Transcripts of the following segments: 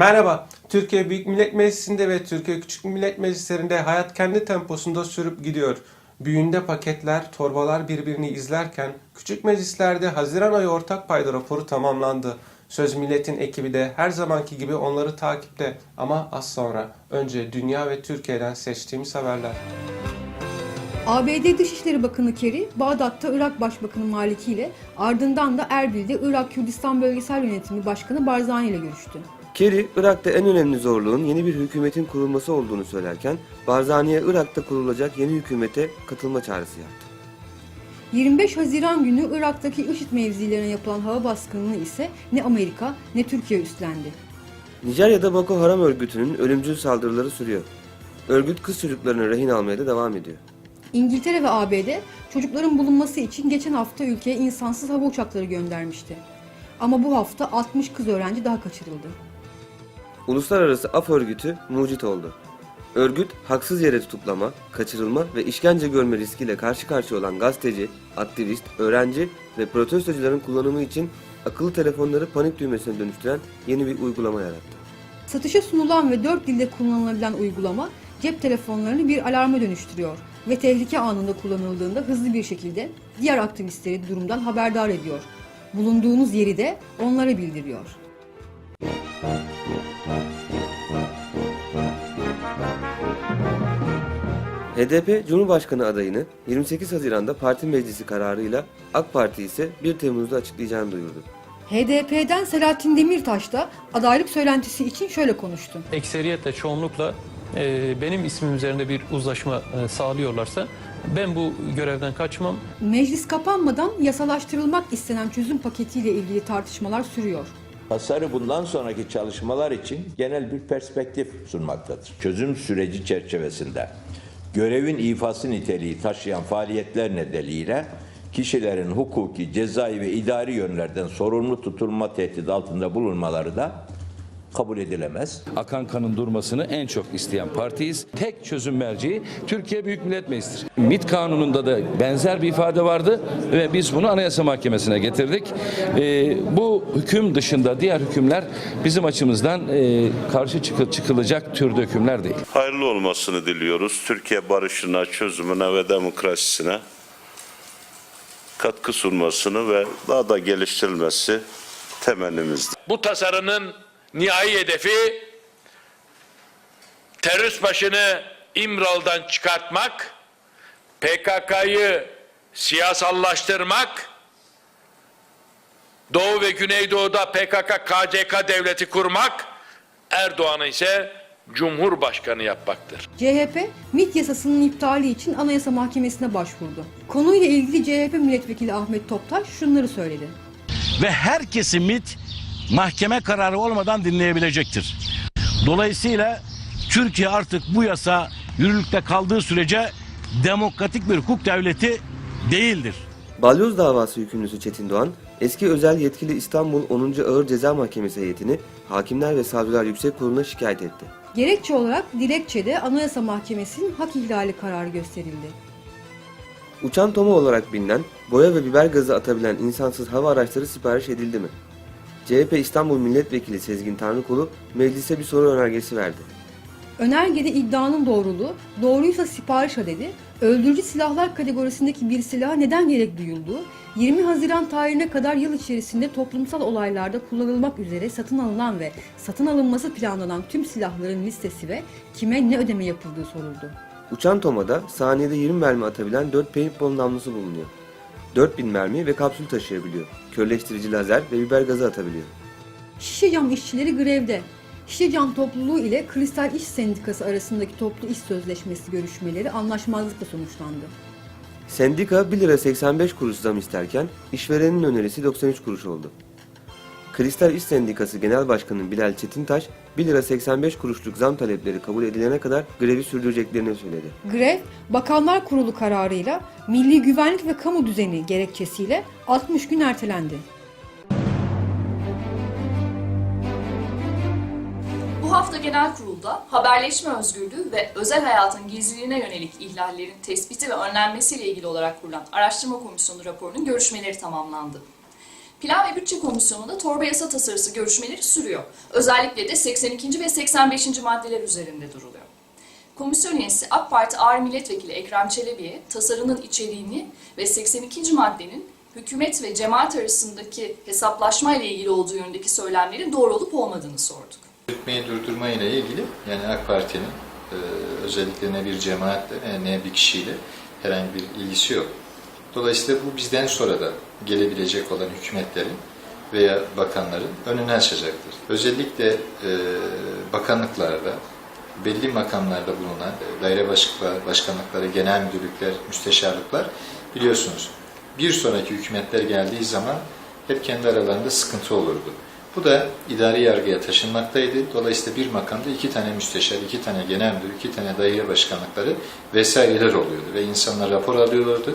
Merhaba. Türkiye Büyük Millet Meclisi'nde ve Türkiye Küçük Millet Meclislerinde hayat kendi temposunda sürüp gidiyor. Büyüğünde paketler, torbalar birbirini izlerken küçük meclislerde Haziran ayı ortak payda raporu tamamlandı. Söz Millet'in ekibi de her zamanki gibi onları takipte ama az sonra. Önce dünya ve Türkiye'den seçtiğimiz haberler. ABD Dışişleri Bakanı Kerry, Bağdat'ta Irak Başbakanı Maliki ile ardından da Erbil'de Irak Kürdistan Bölgesel Yönetimi Başkanı Barzani ile görüştü. Kerry, Irak'ta en önemli zorluğun yeni bir hükümetin kurulması olduğunu söylerken, Barzani'ye Irak'ta kurulacak yeni hükümete katılma çağrısı yaptı. 25 Haziran günü Irak'taki IŞİD mevzilerine yapılan hava baskınını ise ne Amerika ne Türkiye üstlendi. Nijerya'da Boko Haram örgütünün ölümcül saldırıları sürüyor. Örgüt kız çocuklarını rehin almaya da devam ediyor. İngiltere ve ABD çocukların bulunması için geçen hafta ülkeye insansız hava uçakları göndermişti. Ama bu hafta 60 kız öğrenci daha kaçırıldı. Uluslararası Af Örgütü mucit oldu. Örgüt, haksız yere tutuklama, kaçırılma ve işkence görme riskiyle karşı karşıya olan gazeteci, aktivist, öğrenci ve protestocuların kullanımı için akıllı telefonları panik düğmesine dönüştüren yeni bir uygulama yarattı. Satışa sunulan ve 4 dilde kullanılabilen uygulama cep telefonlarını bir alarma dönüştürüyor ve tehlike anında kullanıldığında hızlı bir şekilde diğer aktivistleri durumdan haberdar ediyor. Bulunduğunuz yeri de onlara bildiriyor. HDP Cumhurbaşkanı adayını 28 Haziran'da parti meclisi kararıyla AK Parti ise 1 Temmuz'da açıklayacağını duyurdu. HDP'den Selahattin Demirtaş da adaylık söylentisi için şöyle konuştu. ekseriyetle çoğunlukla e, benim ismim üzerinde bir uzlaşma e, sağlıyorlarsa ben bu görevden kaçmam. Meclis kapanmadan yasalaştırılmak istenen çözüm paketiyle ilgili tartışmalar sürüyor. Tasarı bundan sonraki çalışmalar için genel bir perspektif sunmaktadır. Çözüm süreci çerçevesinde görevin ifası niteliği taşıyan faaliyetler nedeniyle kişilerin hukuki, cezai ve idari yönlerden sorumlu tutulma tehdidi altında bulunmaları da kabul edilemez. akan kanın durmasını en çok isteyen partiyiz. Tek çözüm merceği Türkiye Büyük Millet Meclisi'dir. MİT kanununda da benzer bir ifade vardı ve biz bunu Anayasa Mahkemesi'ne getirdik. Ee, bu hüküm dışında diğer hükümler bizim açımızdan e, karşı çıkı- çıkılacak türde hükümler değil. hayırlı olmasını diliyoruz. Türkiye barışına, çözümüne ve demokrasisine katkı sunmasını ve daha da geliştirilmesi temennimizdir. Bu tasarının nihai hedefi terörist başını İmralı'dan çıkartmak, PKK'yı siyasallaştırmak, Doğu ve Güneydoğu'da PKK KCK devleti kurmak, Erdoğan'ı ise Cumhurbaşkanı yapmaktır. CHP, MİT yasasının iptali için Anayasa Mahkemesi'ne başvurdu. Konuyla ilgili CHP milletvekili Ahmet Toptaş şunları söyledi. ve herkesi MIT mahkeme kararı olmadan dinleyebilecektir. Dolayısıyla Türkiye artık bu yasa yürürlükte kaldığı sürece demokratik bir hukuk devleti değildir. Balyoz davası hükümlüsü Çetin Doğan, eski özel yetkili İstanbul 10. Ağır Ceza Mahkemesi heyetini Hakimler ve Savcılar Yüksek Kurulu'na şikayet etti. Gerekçe olarak dilekçede Anayasa Mahkemesi'nin hak ihlali kararı gösterildi. Uçan Toma olarak bilinen, boya ve biber gazı atabilen insansız hava araçları sipariş edildi mi? CHP İstanbul Milletvekili Sezgin Tanrıkulu meclise bir soru önergesi verdi. Önergede iddianın doğruluğu, doğruysa sipariş adedi, öldürücü silahlar kategorisindeki bir silaha neden gerek duyulduğu, 20 Haziran tarihine kadar yıl içerisinde toplumsal olaylarda kullanılmak üzere satın alınan ve satın alınması planlanan tüm silahların listesi ve kime ne ödeme yapıldığı soruldu. Uçan Toma'da saniyede 20 mermi atabilen 4 paintball namlusu bulunuyor. 4000 mermi ve kapsül taşıyabiliyor. Körleştirici lazer ve biber gazı atabiliyor. Şişe cam işçileri grevde. Şişe cam topluluğu ile Kristal İş Sendikası arasındaki toplu iş sözleşmesi görüşmeleri anlaşmazlıkla sonuçlandı. Sendika 1 lira 85 kuruş zam isterken işverenin önerisi 93 kuruş oldu. Kristal İş Sendikası Genel Başkanı Bilal Çetintaş 1 lira 85 kuruşluk zam talepleri kabul edilene kadar grevi sürdüreceklerini söyledi. Grev, Bakanlar Kurulu kararıyla milli güvenlik ve kamu düzeni gerekçesiyle 60 gün ertelendi. Bu hafta genel kurulda haberleşme özgürlüğü ve özel hayatın gizliliğine yönelik ihlallerin tespiti ve önlenmesiyle ilgili olarak kurulan araştırma komisyonu raporunun görüşmeleri tamamlandı. Plan ve Bütçe Komisyonu'nda torba yasa tasarısı görüşmeleri sürüyor. Özellikle de 82. ve 85. maddeler üzerinde duruluyor. Komisyon üyesi AK Parti Ağrı Milletvekili Ekrem Çelebi'ye tasarının içeriğini ve 82. maddenin hükümet ve cemaat arasındaki hesaplaşma ile ilgili olduğu yönündeki söylemlerin doğru olup olmadığını sorduk. Yürütmeyi durdurma ile ilgili yani AK Parti'nin e, özellikle ne bir cemaatle e, ne bir kişiyle herhangi bir ilgisi yok. Dolayısıyla bu bizden sonra da gelebilecek olan hükümetlerin veya bakanların önünü açacaktır. Özellikle e, bakanlıklarda, belli makamlarda bulunan e, daire başkanlıkları, başkanlıkları, genel müdürlükler, müsteşarlıklar biliyorsunuz bir sonraki hükümetler geldiği zaman hep kendi aralarında sıkıntı olurdu. Bu da idari yargıya taşınmaktaydı. Dolayısıyla bir makamda iki tane müsteşar, iki tane genel müdür, iki tane daire başkanlıkları vesaireler oluyordu. Ve insanlar rapor alıyorlardı.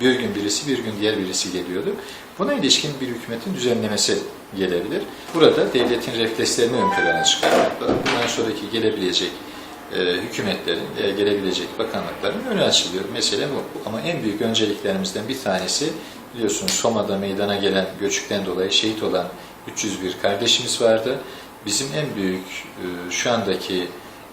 Bir gün birisi, bir gün diğer birisi geliyordu. Buna ilişkin bir hükümetin düzenlemesi gelebilir. Burada devletin reflekslerini ön plana çıkarmak, bundan sonraki gelebilecek e, hükümetlerin veya gelebilecek bakanlıkların önü açılıyor. Mesele bu. Ama en büyük önceliklerimizden bir tanesi biliyorsunuz Soma'da meydana gelen göçükten dolayı şehit olan 301 kardeşimiz vardı. Bizim en büyük e, şu andaki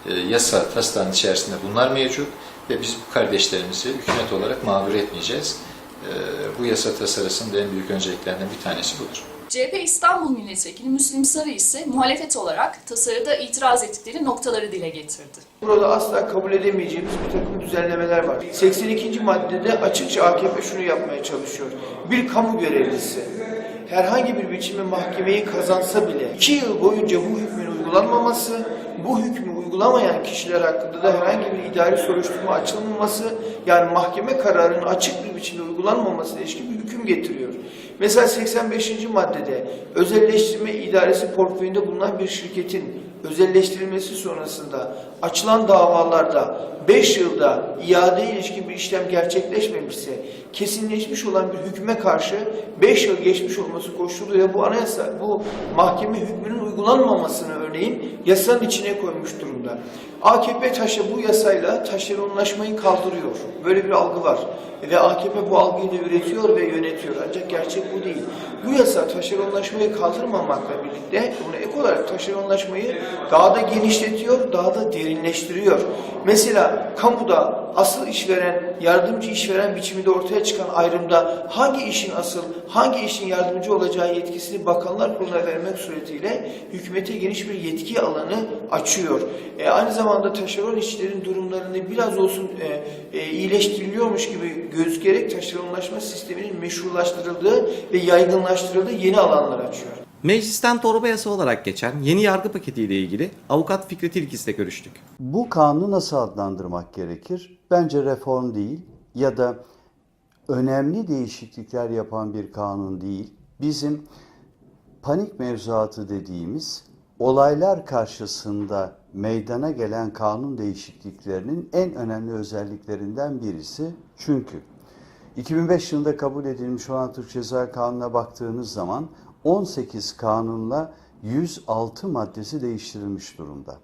e, yasa taslağının içerisinde bunlar mevcut ve biz bu kardeşlerimizi hükümet olarak mağdur etmeyeceğiz. E, bu yasa tasarısının en büyük önceliklerinden bir tanesi budur. CHP İstanbul Milletvekili Müslim Sarı ise muhalefet olarak tasarıda itiraz ettikleri noktaları dile getirdi. Burada asla kabul edemeyeceğimiz bir takım düzenlemeler var. 82. maddede açıkça AKP şunu yapmaya çalışıyor. Bir kamu görevlisi herhangi bir biçimde mahkemeyi kazansa bile 2 yıl boyunca bu hükmün uygulanmaması, bu hükmü uygulamayan kişiler hakkında da herhangi bir idari soruşturma açılmaması, yani mahkeme kararının açık bir biçimde uygulanmamasına ilişkin bir hüküm getiriyor. Mesela 85. maddede özelleştirme idaresi portföyünde bulunan bir şirketin özelleştirilmesi sonrasında açılan davalarda 5 yılda iade ilişkin bir işlem gerçekleşmemişse kesinleşmiş olan bir hükme karşı 5 yıl geçmiş olması koşuluyla bu anayasa, bu mahkeme hükmünün uygulanmamasını örneğin yasanın içine koymuş durumda. AKP taşı bu yasayla taşeronlaşmayı kaldırıyor. Böyle bir algı var. Ve AKP bu algıyı da üretiyor ve yönetiyor. Ancak gerçek bu değil. Bu yasa taşeronlaşmayı kaldırmamakla birlikte buna ek olarak taşeronlaşmayı daha da genişletiyor, daha da derinleştiriyor. Mesela kamuda asıl işveren, yardımcı işveren biçiminde ortaya çıkan ayrımda hangi işin asıl, hangi işin yardımcı olacağı yetkisini Bakanlar Kurulu'na vermek suretiyle hükümete geniş bir yetki alanı açıyor. E, aynı zamanda taşeron işçilerin durumlarını biraz olsun e, e, iyileştiriliyormuş gibi gözükerek taşeronlaşma sisteminin meşrulaştırıldığı ve yaygınlaştırıldığı yeni alanlar açıyor. Meclisten torba yasa olarak geçen yeni yargı paketiyle ilgili avukat Fikret İlkis'le görüştük. Bu kanunu nasıl adlandırmak gerekir? Bence reform değil ya da önemli değişiklikler yapan bir kanun değil. Bizim panik mevzuatı dediğimiz olaylar karşısında meydana gelen kanun değişikliklerinin en önemli özelliklerinden birisi. Çünkü 2005 yılında kabul edilmiş olan Türk Ceza Kanunu'na baktığınız zaman 18 kanunla 106 maddesi değiştirilmiş durumda.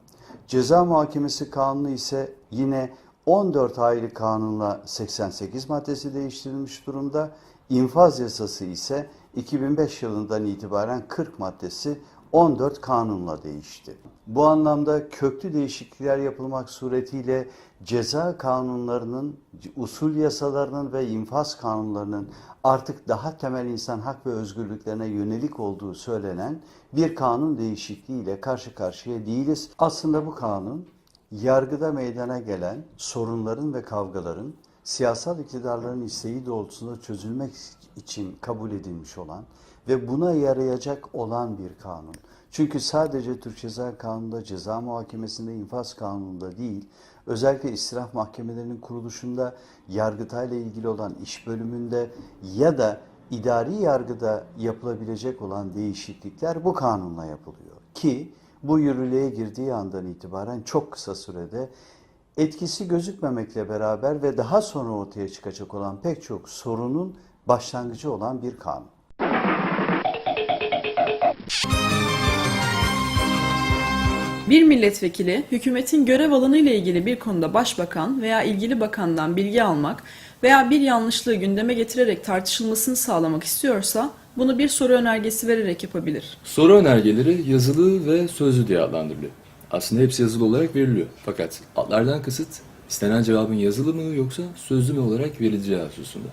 Ceza Muhakemesi Kanunu ise yine 14 ayrı kanunla 88 maddesi değiştirilmiş durumda. İnfaz yasası ise 2005 yılından itibaren 40 maddesi 14 kanunla değişti. Bu anlamda köklü değişiklikler yapılmak suretiyle ceza kanunlarının, usul yasalarının ve infaz kanunlarının artık daha temel insan hak ve özgürlüklerine yönelik olduğu söylenen bir kanun değişikliğiyle karşı karşıya değiliz. Aslında bu kanun yargıda meydana gelen sorunların ve kavgaların siyasal iktidarların isteği doğrultusunda çözülmek için kabul edilmiş olan ve buna yarayacak olan bir kanun. Çünkü sadece Türk Ceza Kanunu'nda, ceza muhakemesinde, infaz kanununda değil, özellikle istiraf mahkemelerinin kuruluşunda, yargıtayla ilgili olan iş bölümünde ya da idari yargıda yapılabilecek olan değişiklikler bu kanunla yapılıyor. Ki bu yürürlüğe girdiği andan itibaren çok kısa sürede etkisi gözükmemekle beraber ve daha sonra ortaya çıkacak olan pek çok sorunun başlangıcı olan bir kanun. Bir milletvekili hükümetin görev alanı ile ilgili bir konuda başbakan veya ilgili bakandan bilgi almak veya bir yanlışlığı gündeme getirerek tartışılmasını sağlamak istiyorsa bunu bir soru önergesi vererek yapabilir. Soru önergeleri yazılı ve sözlü diye adlandırılıyor. Aslında hepsi yazılı olarak veriliyor. Fakat adlardan kasıt istenen cevabın yazılı mı yoksa sözlü mü olarak verileceği hususunda.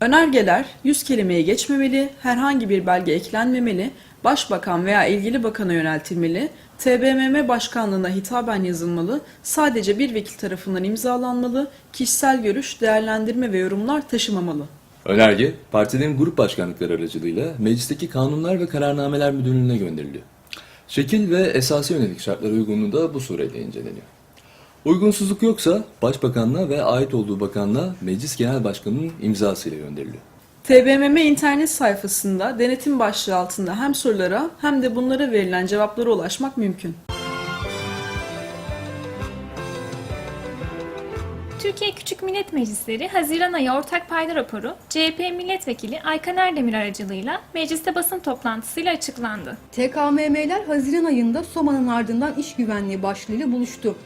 Önergeler 100 kelimeyi geçmemeli, herhangi bir belge eklenmemeli, başbakan veya ilgili bakana yöneltilmeli, TBMM başkanlığına hitaben yazılmalı, sadece bir vekil tarafından imzalanmalı, kişisel görüş, değerlendirme ve yorumlar taşımamalı. Önerge, partilerin grup başkanlıkları aracılığıyla meclisteki kanunlar ve kararnameler müdürlüğüne gönderiliyor. Şekil ve esası yönelik şartlara uygunluğu da bu sureyle inceleniyor. Uygunsuzluk yoksa başbakanlığa ve ait olduğu bakanlığa meclis genel başkanının imzasıyla gönderiliyor. TBMM internet sayfasında denetim başlığı altında hem sorulara hem de bunlara verilen cevaplara ulaşmak mümkün. Türkiye Küçük Millet Meclisleri Haziran ayı ortak payda raporu CHP milletvekili Aykan Erdemir aracılığıyla mecliste basın toplantısıyla açıklandı. TKMM'ler Haziran ayında Soma'nın ardından iş güvenliği başlığıyla buluştu.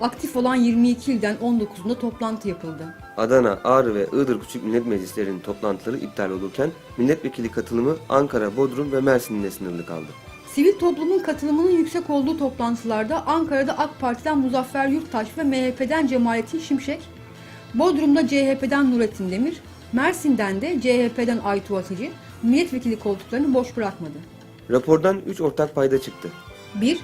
Aktif olan 22 ilden 19'unda toplantı yapıldı. Adana, Ağrı ve Iğdır Küçük Millet Meclislerinin toplantıları iptal olurken milletvekili katılımı Ankara, Bodrum ve Mersin ile sınırlı kaldı. Sivil toplumun katılımının yüksek olduğu toplantılarda Ankara'da AK Parti'den Muzaffer Yurttaş ve MHP'den Cemalettin Şimşek, Bodrum'da CHP'den Nurettin Demir, Mersin'den de CHP'den Aytu Atıcı milletvekili koltuklarını boş bırakmadı. Rapordan 3 ortak payda çıktı. 1.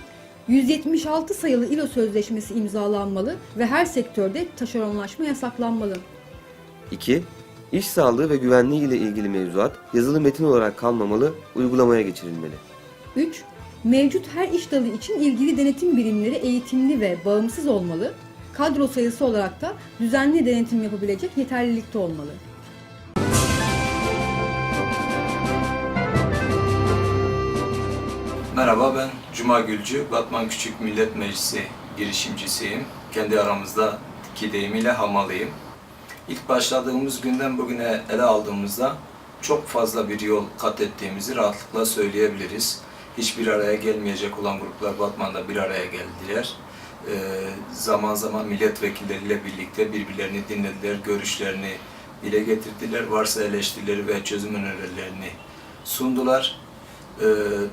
176 sayılı İLO Sözleşmesi imzalanmalı ve her sektörde taşeronlaşma yasaklanmalı. 2. İş sağlığı ve güvenliği ile ilgili mevzuat yazılı metin olarak kalmamalı, uygulamaya geçirilmeli. 3. Mevcut her iş dalı için ilgili denetim birimleri eğitimli ve bağımsız olmalı, kadro sayısı olarak da düzenli denetim yapabilecek yeterlilikte olmalı. Merhaba ben Cuma Gülcü, Batman Küçük Millet Meclisi girişimcisiyim. Kendi aramızdaki deyimiyle hamalıyım. İlk başladığımız günden bugüne ele aldığımızda çok fazla bir yol kat ettiğimizi rahatlıkla söyleyebiliriz. Hiçbir araya gelmeyecek olan gruplar Batman'da bir araya geldiler. Ee, zaman zaman milletvekilleriyle birlikte birbirlerini dinlediler, görüşlerini dile getirdiler, varsa eleştirileri ve çözüm önerilerini sundular. Ee,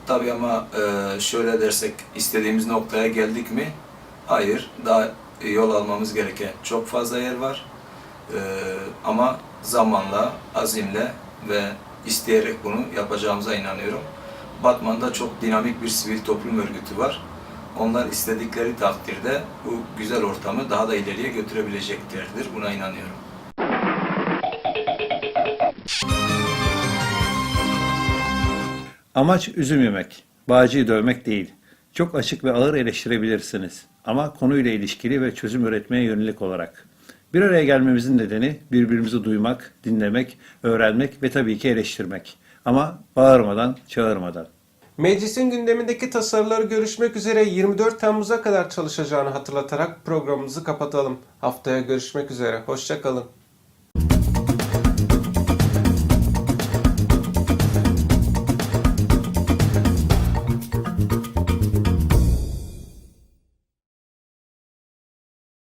tabii ama e, şöyle dersek istediğimiz noktaya geldik mi? Hayır. Daha yol almamız gereken çok fazla yer var. Ee, ama zamanla, azimle ve isteyerek bunu yapacağımıza inanıyorum. Batman'da çok dinamik bir sivil toplum örgütü var. Onlar istedikleri takdirde bu güzel ortamı daha da ileriye götürebileceklerdir. Buna inanıyorum. Amaç üzüm yemek, bağcıyı dövmek değil. Çok açık ve ağır eleştirebilirsiniz ama konuyla ilişkili ve çözüm üretmeye yönelik olarak. Bir araya gelmemizin nedeni birbirimizi duymak, dinlemek, öğrenmek ve tabii ki eleştirmek. Ama bağırmadan, çağırmadan. Meclisin gündemindeki tasarıları görüşmek üzere 24 Temmuz'a kadar çalışacağını hatırlatarak programımızı kapatalım. Haftaya görüşmek üzere. Hoşçakalın.